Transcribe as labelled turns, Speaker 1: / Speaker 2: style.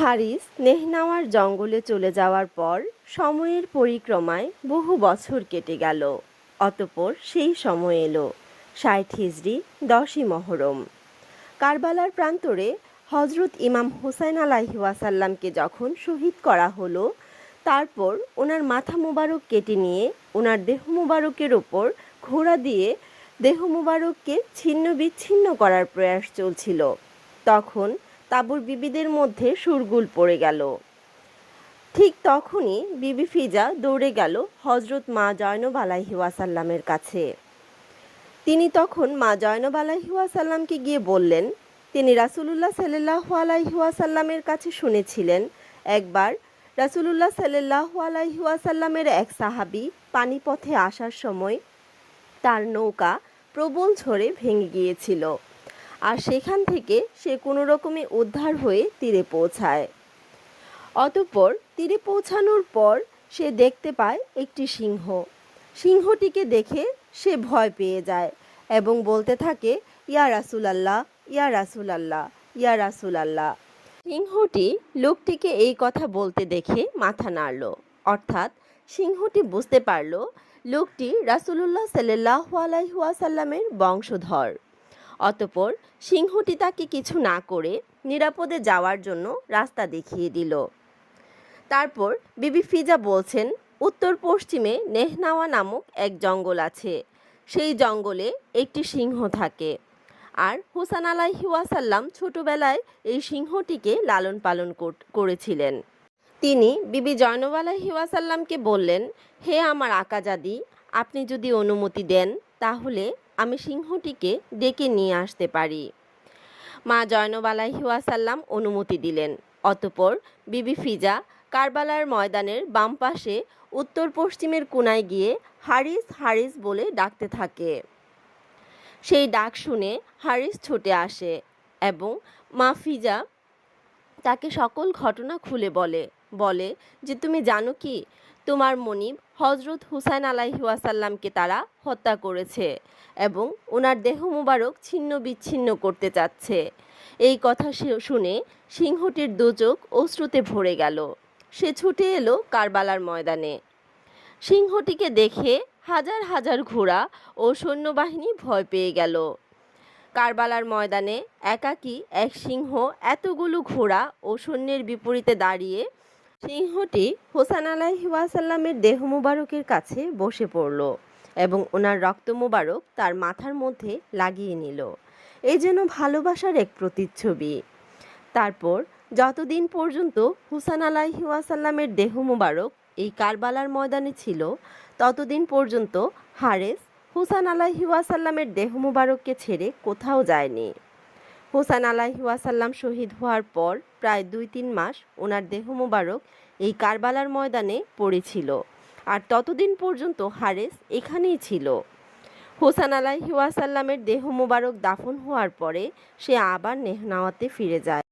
Speaker 1: হারিস নেহনাওয়ার জঙ্গলে চলে যাওয়ার পর সময়ের পরিক্রমায় বহু বছর কেটে গেল। অতপর সেই সময় এলো, ষাট হিজড়ি দশই মহরম। কারবালার প্রান্তরে হজরত ইমাম হুসাইন আলাহি ওয়াসাল্লামকে যখন শহীদ করা হলো, তারপর ওনার মাথা মোবারক কেটে নিয়ে ওনার দেহ মোবারকের ওপর ঘোড়া দিয়ে দেহ মোবারককে ছিন্ন বিচ্ছিন্ন করার প্রয়াস চলছিল। তখন তাবুর বিবিদের মধ্যে সুরগুল পড়ে গেল। ঠিক তখনই বিবি ফিজা দৌড়ে গেল হজরত মা জয়নব আলাহি ওয়াসাল্লামের কাছে। তিনি তখন মা জয়নব আলাহি ওয়াসাল্লামকে গিয়ে বললেন, তিনি রাসুলুল্লাহ সাল্লাহ আলাইহি ওয়াসাল্লামের কাছে শুনেছিলেন, একবার রাসুলুল্লাহ সাল্লাহ আলাইহি ওয়াসাল্লামের এক সাহাবি পানিপথে আসার সময় তার নৌকা প্রবল ঝড়ে ভেঙে গিয়েছিল। আর সেখান থেকে সে কোনো রকমে উদ্ধার হয়ে তীরে পৌঁছায়। অতঃপর তীরে পৌঁছানোর পর সে দেখতে পায় একটি সিংহ। সিংহটিকে দেখে সে ভয় পেয়ে যায় এবং বলতে থাকে, ইয়া রাসুল আল্লাহ ইয়া রাসুল আল্লাহ ইয়া রাসুল আল্লাহ সিংহটি লোকটিকে এই কথা বলতে দেখে মাথা নাড়ল। অর্থাৎ সিংহটি বুঝতে পারল, লোকটি রাসুলুল্লাহ সাল্লাহ আলাইহুয়াসাল্লামের বংশধর। অতপর সিংহটি তাকে কিছু না করে নিরাপদে যাওয়ার জন্য রাস্তা দেখিয়ে দিল। তারপর বিবি ফিজা বলছেন, উত্তর পশ্চিমে নেহনাওয়া নামক এক জঙ্গল আছে। সেই জঙ্গলে একটি সিংহ থাকে। আর হুসান আলাহি ওয়াসাল্লাম ছোটবেলায় এই সিংহটিকে লালন পালন করেছিলেন। তিনি বিবি জয়নব আলাহি ওয়াসাল্লামকে বললেন, হে আমার আকাজাদি, আপনি যদি অনুমতি দেন, তাহলে আমি সিংহটিকে ডেকে নিয়ে আসতে পারি। মা জয়নব আলাহিওয়াসাল্লাম অনুমতি দিলেন। অতপর বিবি ফিজা কারবালার ময়দানের বাম পাশে উত্তর পশ্চিমের কোনায় গিয়ে হারিস হারিস বলে ডাকতে থাকে। সেই ডাক শুনে হারিস ছুটে আসে এবং মা ফিজা তাকে সকল ঘটনা খুলে বলে। বলে যে, তুমি জানো কি? তোমার মনিব হজরত হুসাইন আলাহি ওয়াসাল্লামকে তারা হত্যা করেছে এবং ওনার দেহ মুবারক ছিন্ন বিচ্ছিন্ন করতে চাচ্ছে। এই কথা শুনে সিংহটির দুচোখ অশ্রুতে ভরে গেল। সে ছুটে এলো কারবালার ময়দানে। সিংহটিকে দেখে হাজার হাজার ঘোড়া ও সৈন্যবাহিনী ভয় পেয়ে গেল। কারবালার ময়দানে একাকী এক সিংহ এতগুলো ঘোড়া ও সৈন্যের বিপরীতে দাঁড়িয়ে সিংহটি হোসান আলাহি ওয়াসাল্লামের দেহ মুবারকের কাছে বসে পড়ল এবং ওনার রক্ত মুবারক তার মাথার মধ্যে লাগিয়ে নিল। এই যেন ভালোবাসার এক প্রতিচ্ছবি। তারপর যতদিন পর্যন্ত হুসান আলাহি ওয়াসাল্লামের দেহ মুবারক এই কারবালার ময়দানে ছিল, ততদিন পর্যন্ত হারেস হুসান আলাহি ওয়াসাল্লামের দেহ মুবারককে ছেড়ে কোথাও যায়নি। হুসান আলাহি ওয়াসাল্লাম শহীদ হওয়ার পর প্রায় দুই তিন মাস ওনার দেহ মোবারক এই কারবালার ময়দানে পড়েছিল। আর ততদিন পর্যন্ত হারেস এখানেই ছিল। হোসান আলাহি ওয়াসাল্লামের দেহ মোবারক দাফন হওয়ার পরে সে আবার নেহনাওয়াতে ফিরে যায়।